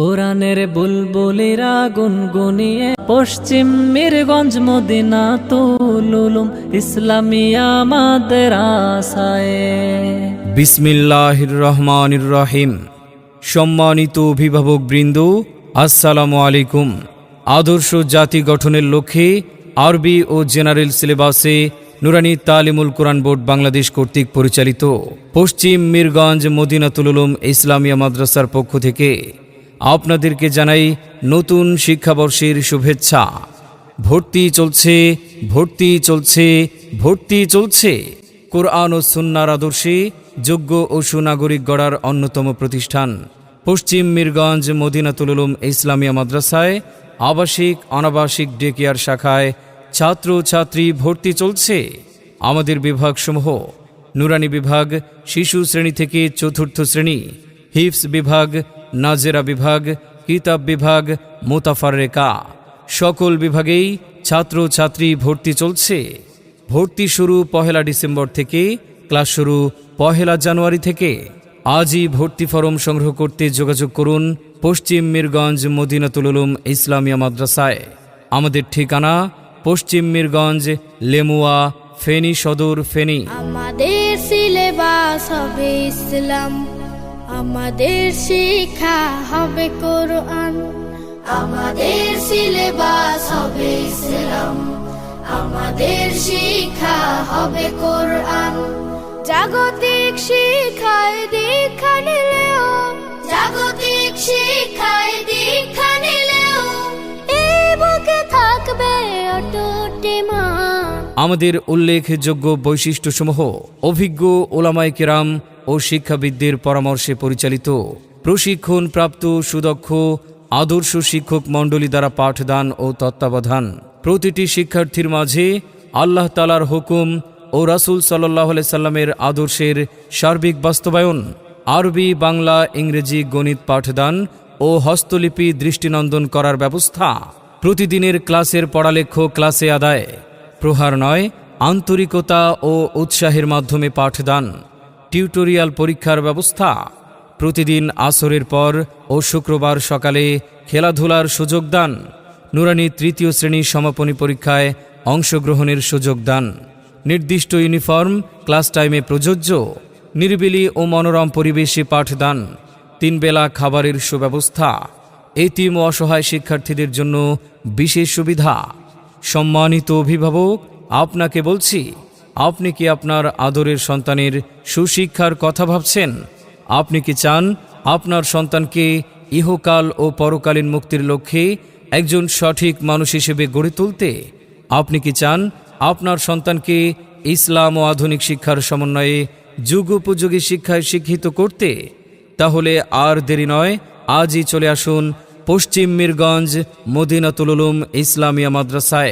কোরআনের বুলবুলিরা গুনগুনিয়ে পশ্চিম মিরগঞ্জ মদিনা তুলুলুম ইসলামিয়া মাদ্রাসায় বিসমিল্লাহির রহমানির রহিম সম্মানিত অভিভাবক বৃন্দ, আসসালামু আলাইকুম। আদর্শ জাতি গঠনের লক্ষ্যে আরবি ও জেনারেল সিলেবাসে নুরানি তালিমুল কোরআন বোর্ড বাংলাদেশ কর্তৃক পরিচালিত পশ্চিম মিরগঞ্জ, মদিনাতুল উলুম, ইসলামিয়া মাদ্রাসার পক্ষ থেকে আপনাদেরকে জানাই নতুন শিক্ষাবর্ষের শুভেচ্ছা। ভর্তি চলছে ভর্তি চলছে ভর্তি চলছে। কোরআন ও সুন্নার আদর্শে যোগ্য ও সুনাগরিক গড়ার অন্যতম প্রতিষ্ঠান। পশ্চিম মিরগঞ্জ মদিনাতুল উলুম ইসলামিয়া মাদ্রাসায় আবাসিক, অনাবাসিক ডে কেয়ার শাখায় ছাত্র ছাত্রী ভর্তি চলছে। আমাদের বিভাগসমূহ, নুরানি বিভাগ শিশু শ্রেণি থেকে চতুর্থ শ্রেণি, হিফস বিভাগ নাজেরা বিভাগ, কিতাব বিভাগ মোতাফারেকা সকল বিভাগেই ছাত্র ছাত্রী ভর্তি চলছে। ভর্তি শুরু পহেলা ডিসেম্বর থেকে, ক্লাস শুরু পহেলা জানুয়ারি থেকে। আজই ভর্তি ফরম সংগ্রহ করতে যোগাযোগ করুন পশ্চিম মিরগঞ্জ মদিনাতুল উলুম ইসলামিয়া মাদ্রাসায়। আমাদের ঠিকানা পশ্চিম মিরগঞ্জ, লেমুয়া, ফেনী সদর, ফেনী। আমাদের সিলেবাস হবে ইসলাম। আমাদের শিক্ষা হবে কোরআন। আমাদের সিলেবাস হবে ইসলাম। আমাদের শিক্ষা হবে কোরআন। জাগতিক শিক্ষায় দীক্ষা নিলেও। জাগতিক শিক্ষায় দীক্ষা নিলেও। এই বুকে থাকবে অটুট আমাদের উল্লেখযোগ্য বৈশিষ্ট্যসমূহ অভিজ্ঞ ওলামায় কেরাম ও শিক্ষাবিদদের পরামর্শে পরিচালিত প্রশিক্ষণপ্রাপ্ত সুদক্ষ, আদর্শ শিক্ষক মণ্ডলী দ্বারা পাঠদান ও তত্ত্বাবধান। প্রতিটি শিক্ষার্থীর মাঝে আল্লাহ তালার হুকুম ও রাসুল সাল্লাহ সাল্লামের আদর্শের সার্বিক বাস্তবায়ন, আরবি, বাংলা, ইংরেজি গণিত পাঠদান ও হস্তলিপি দৃষ্টিনন্দন করার ব্যবস্থা। প্রতিদিনের ক্লাসের পড়ালেখ্য ক্লাসে আদায়। প্রহার নয়, আন্তরিকতা ও উৎসাহের মাধ্যমে পাঠদান। টিউটোরিয়াল পরীক্ষার ব্যবস্থা। প্রতিদিন আসরের পর ও শুক্রবার সকালে খেলাধুলার সুযোগ দান। নুরানি তৃতীয় শ্রেণির সমাপনী পরীক্ষায় অংশগ্রহণের সুযোগ দান। নির্দিষ্ট ইউনিফর্ম, ক্লাস টাইমে প্রযোজ্য, নিরিবিলি ও মনোরম পরিবেশে পাঠদান তিনবেলা খাবারের সুব্যবস্থা। এতিম ও অসহায় শিক্ষার্থীদের জন্য বিশেষ সুবিধা। সম্মানিত অভিভাবক, আপনাকে বলছি আপনি কি আপনার আদরের সন্তানের সুশিক্ষার কথা ভাবছেন? আপনি কি চান আপনার সন্তানকে ইহকাল ও পরকালীন মুক্তির লক্ষ্যে একজন সঠিক মানুষ হিসেবে গড়ে তুলতে? আপনি কি চান আপনার সন্তানকে ইসলাম ও আধুনিক শিক্ষার সমন্বয়ে যুগোপযোগী শিক্ষায় শিক্ষিত করতে? তাহলে আর দেরি নয়, আজই চলে আসুন পশ্চিম মিরগঞ্জ মদিনাতুল উলুম ইসলামিয়া মাদ্রাসায়।